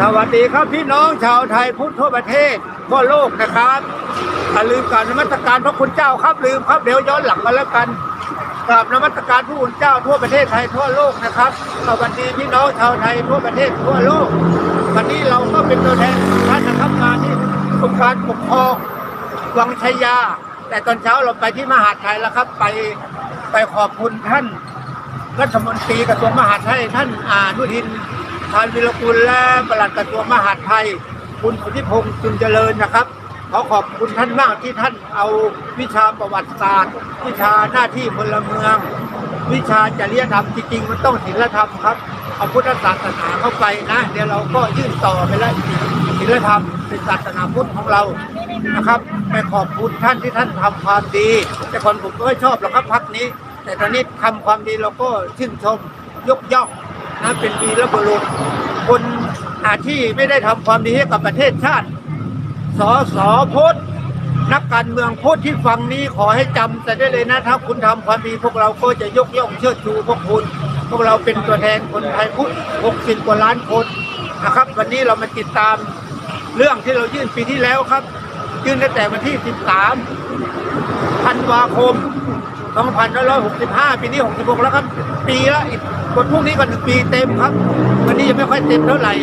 สวัสดีครับพี่น้องชาวไทยพุทธทั่วประเทศทั่วโลกนะครับอย่าลืมกราบนมัสการพระคุณเจ้าครับลืมครับเดี๋ยวย้อนหลังมาแล้วกันกราบนมัสการพระคุณเจ้าทั่วประเทศไทยทั่วโลกนะครับสวัสดีพี่น้องชาวไทยทั่วประเทศทั่วโลก วันนี้เราก็เป็นตัวแทนท่านนะครับมาที่กรมการปกครองวังชัยยา แต่ตอนเช้าเราไปที่มหาดไทยแล้วครับ ไปไปขอบคุณท่านรัฐมนตรีกระทรวงมหาดไทยท่านอานุทิน ชาญวิรกุลและปลัดกระทรวงมหาดไทย คุณสุทธิพงษ์จุนเจริญนะครับ ขอขอบคุณท่านมากที่ท่านเอาวิชาประวัติศาสตร์ วิชาหน้าที่พลเมือง วิชาจริยธรรมจริงๆมันต้องศีลธรรมครับเอาพุทธศาสนาเข้าไปนะเดี๋ยวเราก็ยื่นต่อไปแล้วศีลธรรมเป็นศาสนาพุทธของเรานะครับไปขอบคุณท่านที่ท่านทำความดี แต่ก่อนผมก็ไม่ชอบหรอกครับพักนี้ แต่ตอนนี้ทำความดีเราก็ชื่นชมยกย่อง นะเป็นวีรบุรุษคนอาที่ไม่ได้ทำความดีให้กับประเทศชาติ สอสอพุทธนักการเมืองพุทธที่ฟังนี้ขอให้จำแต่ได้เลยนะถ้าคุณทำความดีพวกเราก็จะยกย่องเชิดชูพวกคุณ พวกเราเป็นตัวแทนคนไทยพุทธ60 กว่าล้านคนนะครับ วันนี้เรามาติดตามเรื่องที่เรายื่นปีที่แล้วครับ ยื่นตั้งแต่วันที่ 13ธันวาคม 2565 ปีนี้ 66 แล้วครับ ปีละอีกคนพวกนี้ก็หนึ่งปีเต็มครับ วันนี้ยังไม่ค่อยเต็มเท่าไหร่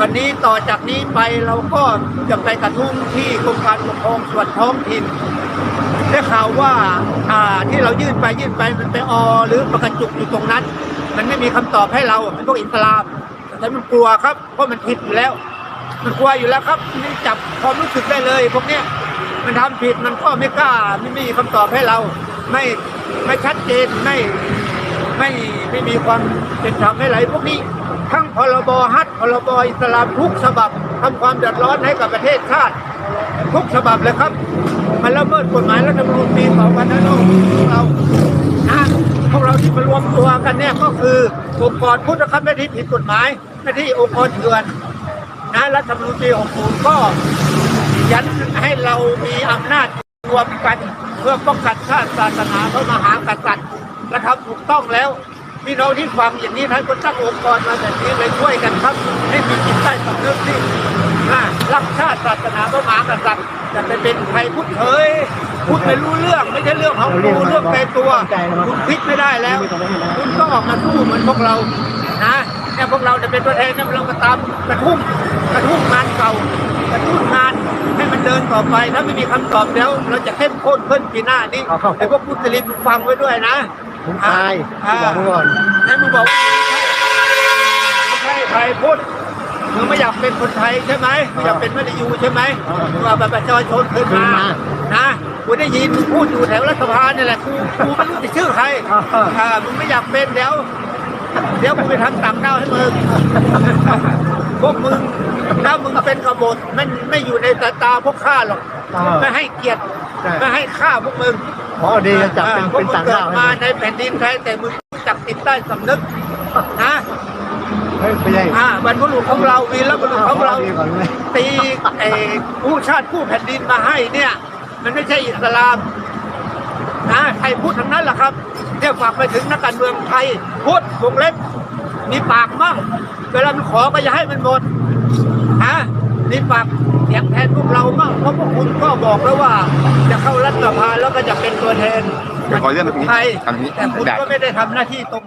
วันนี้ต่อจากนี้ไปเราก็จะไปกระทุ่งที่กรมการปกครองส่วนท้องถิ่นได้ข่าวว่าอ่าที่เรายื่นไปยื่นไปมันไปออหรือประกระจุกอยู่ตรงนั้น มันไม่มีคำตอบให้เรามันพวกอิสลามแต่มันกลัวครับเพราะมันผิดอยู่แล้ว มันกลัวอยู่แล้วครับนี่จับความรู้สึกได้เลยพวกเนี้ยมันทำผิดมันก็ไม่กล้าไม่มีคำตอบให้เรา ไม่ไม่ชัดเจนไม่ไม่ไม่มีความเป็นธรรมให้ไหลพวกนี้ทั้งพรบฮัทพรบอิสลามทุกฉบับทำความเดือดร้อนให้กับประเทศชาติ ทุกฉบับเลยครับ มันละเมิดกฎหมายรัฐธรรมนูญปี2560ของเรานะพวกเราที่มารวมตัวกันเนี่ยก็คือองค์กรพุทธครับไม่ที่ผิดกฎหมายไม่ที่องค์กรเถื่อนนะรัฐธรรมนูญปี60ก็ยันให้เรามีอำนาจ รวมกันเพื่อป้องกันชาติศาสนาพระมหากษัตริย์นะครับถูกต้องแล้วพี่น้องที่ฟังอย่างนี้ท่านก็ตั้งองค์กรมาแบบนี้เลยช่วยกันครับให้มีจิตใต้สำนึกที่รักชาติศาสนาพระมหากษัตริย์จะไปเป็นใครพูดเฉยพูดไม่รู้เรื่องไม่ใช่เรื่องของกูเรื่องไกลตัว คุณพิกไม่ได้แล้ว คุณก็องออกมาสู้เหมือนพวกเรานะเนี่ยพวกเราจะเป็นตัวแทนนะเราก็ตามกระทุ่มกระทุ่มงานเก่ากระทุ่ม เดินต่อไปถ้าไม่มีคำตอบแล้ว เราจะเข้มข้นขึ้นปีหน้านี้ไอ้พวกพุทธลิมฟังไว้ด้วยนะผมตายอ่าบอกมึงก่อนแล้วมึงบอกว่าไม่ใช่ไทยพุทธมึงไม่อยากเป็นคนไทยใช่ไหมไม่อยากเป็นมลายูใช่ไหมมึงเอาแบบประชาชนขึ้นมานะกูได้ยินมึงพูดอยู่แถวรัฐสภาเนี่ยแหละกูกูไม่รู้จะชื่อใครอ่ามึงไม่อยากเป็นเดี๋ยว เดี๋ยวกูไปทำต่างด้าวให้มึงพวกมึงถ้ามึงเป็นกบฏไม่ไม่อยู่ในสายตาพวกข้าหรอกไม่ให้เกียรติไม่ให้ค่าพวกมึงพอดีจะจับเป็นพวเป็กนมึงต่างเกิดาดวมาให้ในแผ่นดินไทยแต่มึงรู้จักติดใต้สำนึกนะเฮ้ยไม่ใช่อ่าบรรพบุรุษของเราวีรบุรุษของเรา ดีก่อนเลย ตีไอ้ผู้ชาติผู้แผ่นดินมาให้เนี่ย มันไม่ใช่อิสลามนะไทยพูดทั้งนั้นแหละครับ เนี่ยฝากไปถึงนักการเมืองไทยพูดวงเล็บมีปากมั่งเวลามันขอก็อย่าให้มันหมดฮะมีปากเสียงแทนพวกเรามั่งเพราะพวกคุณก็บอกแล้วว่า จะเข้ารัฐสภาแล้วก็จะเป็นตัวแทนเดี๋ยวขอเลื่อนตรงนี้ไทยทางนี้แต่คุณได้ก็ไม่ได้ทำหน้าที่ตรงนั้น